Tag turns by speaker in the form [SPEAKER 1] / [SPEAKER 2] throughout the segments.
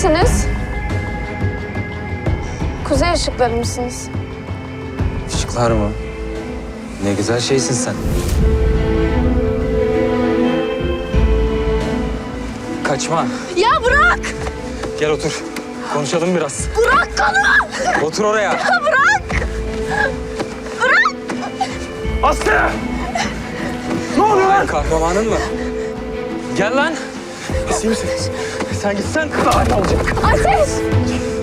[SPEAKER 1] misiniz? Kuzey ışıkları mısınız?
[SPEAKER 2] Işıklar mı? Ne güzel şeysin sen. Kaçma.
[SPEAKER 1] Ya bırak!
[SPEAKER 2] Gel otur. Konuşalım biraz.
[SPEAKER 1] Bırak konu!
[SPEAKER 2] Otur oraya.
[SPEAKER 1] Bırak!
[SPEAKER 2] Aslı! Ne oluyor lan? Kahramanın mı? Gel lan. Sen misin? Sen gitsen daha iyi olacak.
[SPEAKER 1] Ateş!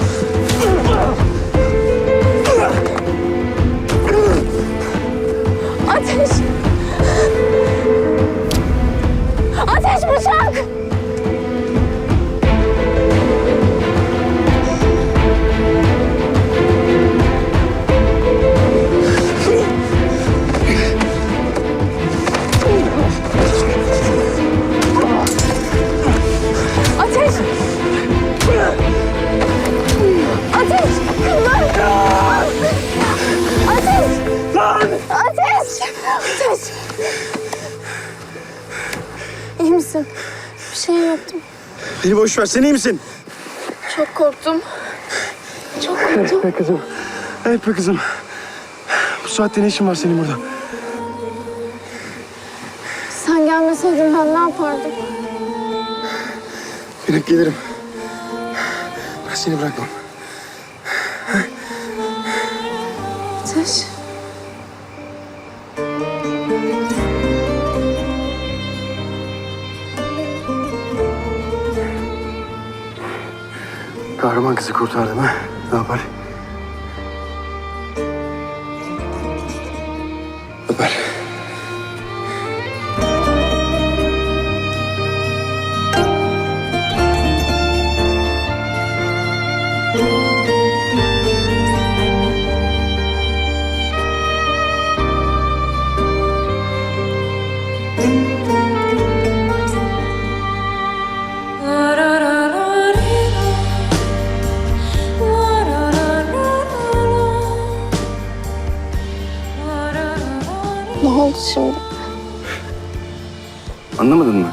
[SPEAKER 1] İyi misin? Bir şey yaptım.
[SPEAKER 3] Beni boş ver. Sen iyi misin?
[SPEAKER 1] Çok korktum. Çok korktum.
[SPEAKER 3] be kızım. Evet be kızım. Bu saatte ne işin var senin burada?
[SPEAKER 1] Sen gelmeseydin ben ne yapardım?
[SPEAKER 3] Bir gelirim. Ben seni bırakmam.
[SPEAKER 1] Ateş.
[SPEAKER 3] Kahraman kızı kurtardım ha. Ne yapar? Öper. Anlamadın mı?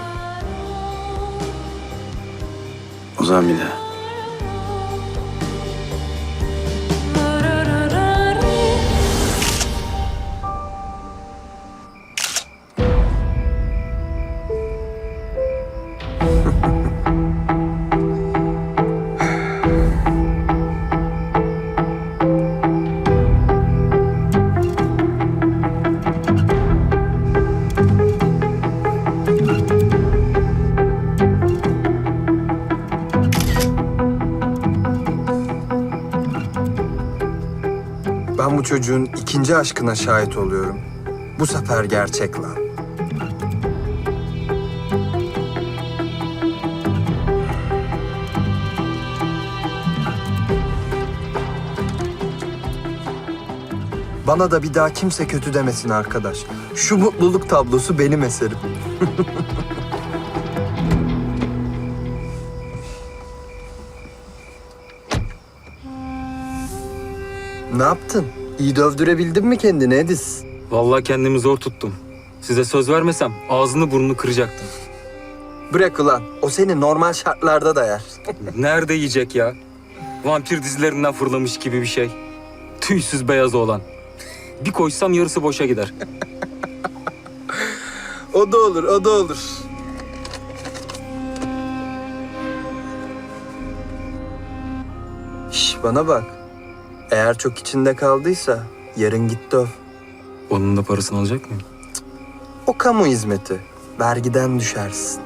[SPEAKER 3] O zaman bir daha.
[SPEAKER 4] Ben bu çocuğun ikinci aşkına şahit oluyorum. Bu sefer gerçek lan. Bana da bir daha kimse kötü demesin arkadaş. Şu mutluluk tablosu benim eserim. ne yaptın? İyi dövdürebildin mi kendini Edis?
[SPEAKER 2] Vallahi kendimi zor tuttum. Size söz vermesem ağzını burnunu kıracaktım.
[SPEAKER 4] Bırak ulan. O seni normal şartlarda da yer.
[SPEAKER 2] Nerede yiyecek ya? Vampir dizilerinden fırlamış gibi bir şey. Tüysüz beyaz olan. Bir koysam yarısı boşa gider.
[SPEAKER 4] O da olur, o da olur. Şş, bana bak. Eğer çok içinde kaldıysa yarın git döv.
[SPEAKER 2] Onun da parasını alacak mıyım?
[SPEAKER 4] O kamu hizmeti. Vergiden düşersin.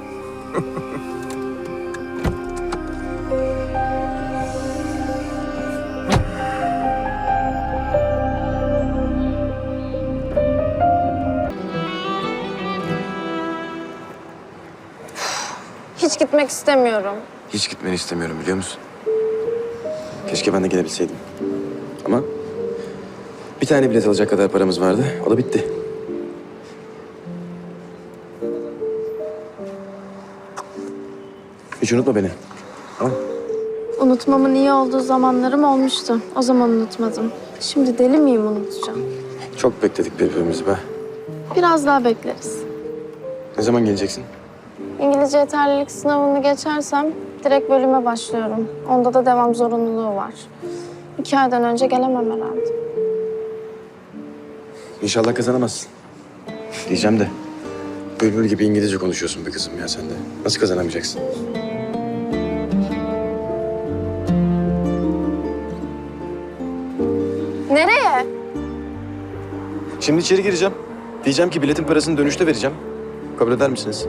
[SPEAKER 1] Hiç gitmek istemiyorum.
[SPEAKER 3] Hiç gitmeni istemiyorum biliyor musun? Keşke ben de gelebilseydim. Ama bir tane bilet alacak kadar paramız vardı. O da bitti. Hiç unutma beni. Tamam
[SPEAKER 1] Unutmamın iyi olduğu zamanlarım olmuştu. O zaman unutmadım. Şimdi deli miyim unutacağım?
[SPEAKER 3] Çok bekledik birbirimizi be.
[SPEAKER 1] Biraz daha bekleriz.
[SPEAKER 3] Ne zaman geleceksin?
[SPEAKER 1] İngilizce yeterlilik sınavını geçersem direkt bölüme başlıyorum. Onda da devam zorunluluğu var. İki aydan önce gelemem herhalde.
[SPEAKER 3] İnşallah kazanamazsın. Diyeceğim de. Bülbül gibi İngilizce konuşuyorsun be kızım ya sen de. Nasıl kazanamayacaksın?
[SPEAKER 1] Nereye?
[SPEAKER 3] Şimdi içeri gireceğim. Diyeceğim ki biletin parasını dönüşte vereceğim. Kabul eder misiniz?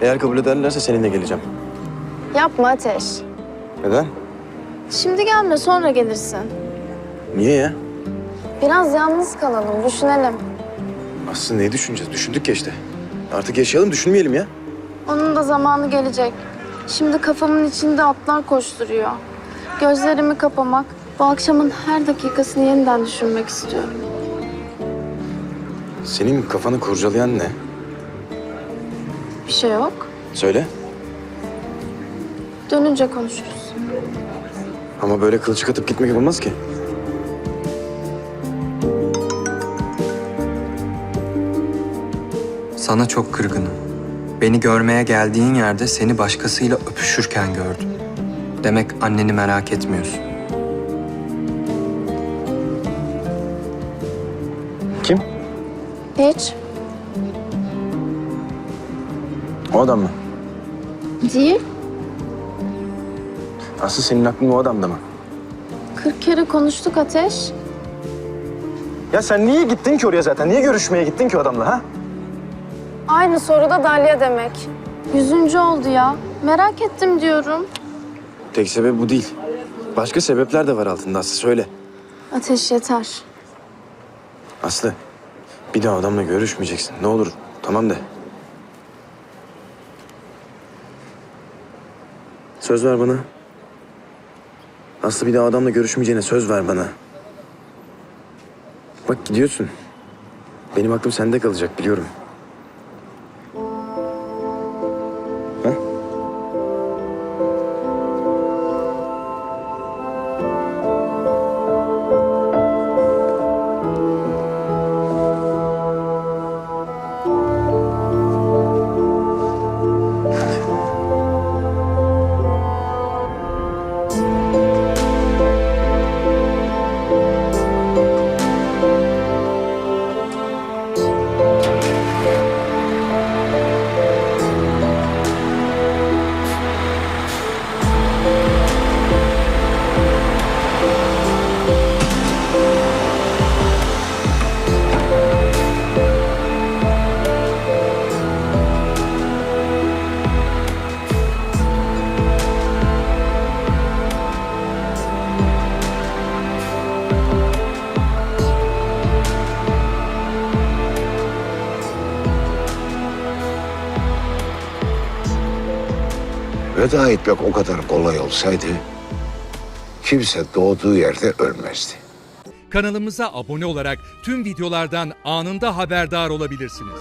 [SPEAKER 3] Eğer kabul ederlerse seninle geleceğim.
[SPEAKER 1] Yapma Ateş.
[SPEAKER 3] Neden?
[SPEAKER 1] Şimdi gelme sonra gelirsin.
[SPEAKER 3] Niye ya?
[SPEAKER 1] Biraz yalnız kalalım, düşünelim.
[SPEAKER 3] Aslında ne düşüneceğiz? Düşündük ya işte. Artık yaşayalım, düşünmeyelim ya.
[SPEAKER 1] Onun da zamanı gelecek. Şimdi kafamın içinde atlar koşturuyor. Gözlerimi kapamak, bu akşamın her dakikasını yeniden düşünmek istiyorum.
[SPEAKER 3] Senin kafanı kurcalayan ne?
[SPEAKER 1] Bir şey yok.
[SPEAKER 3] Söyle.
[SPEAKER 1] Dönünce konuşuruz.
[SPEAKER 3] Ama böyle kılçık atıp gitmek olmaz ki.
[SPEAKER 4] Sana çok kırgınım. Beni görmeye geldiğin yerde seni başkasıyla öpüşürken gördüm. Demek anneni merak etmiyorsun.
[SPEAKER 3] Kim?
[SPEAKER 1] Hiç.
[SPEAKER 3] O adam mı?
[SPEAKER 1] Değil.
[SPEAKER 3] Aslı senin aklın o adamda mı?
[SPEAKER 1] Kırk kere konuştuk Ateş.
[SPEAKER 3] Ya sen niye gittin ki oraya zaten? Niye görüşmeye gittin ki o adamla ha?
[SPEAKER 1] Aynı soruda Dalya demek. Yüzüncü oldu ya. Merak ettim diyorum.
[SPEAKER 3] Tek sebep bu değil. Başka sebepler de var altında Aslı söyle.
[SPEAKER 1] Ateş yeter.
[SPEAKER 3] Aslı bir daha adamla görüşmeyeceksin. Ne olur tamam de. Söz ver bana. Aslı bir daha adamla görüşmeyeceğine söz ver bana. Bak gidiyorsun. Benim aklım sende kalacak biliyorum.
[SPEAKER 5] Veda etmek o kadar kolay olsaydı kimse doğduğu yerde ölmezdi.
[SPEAKER 6] Kanalımıza abone olarak tüm videolardan anında haberdar olabilirsiniz.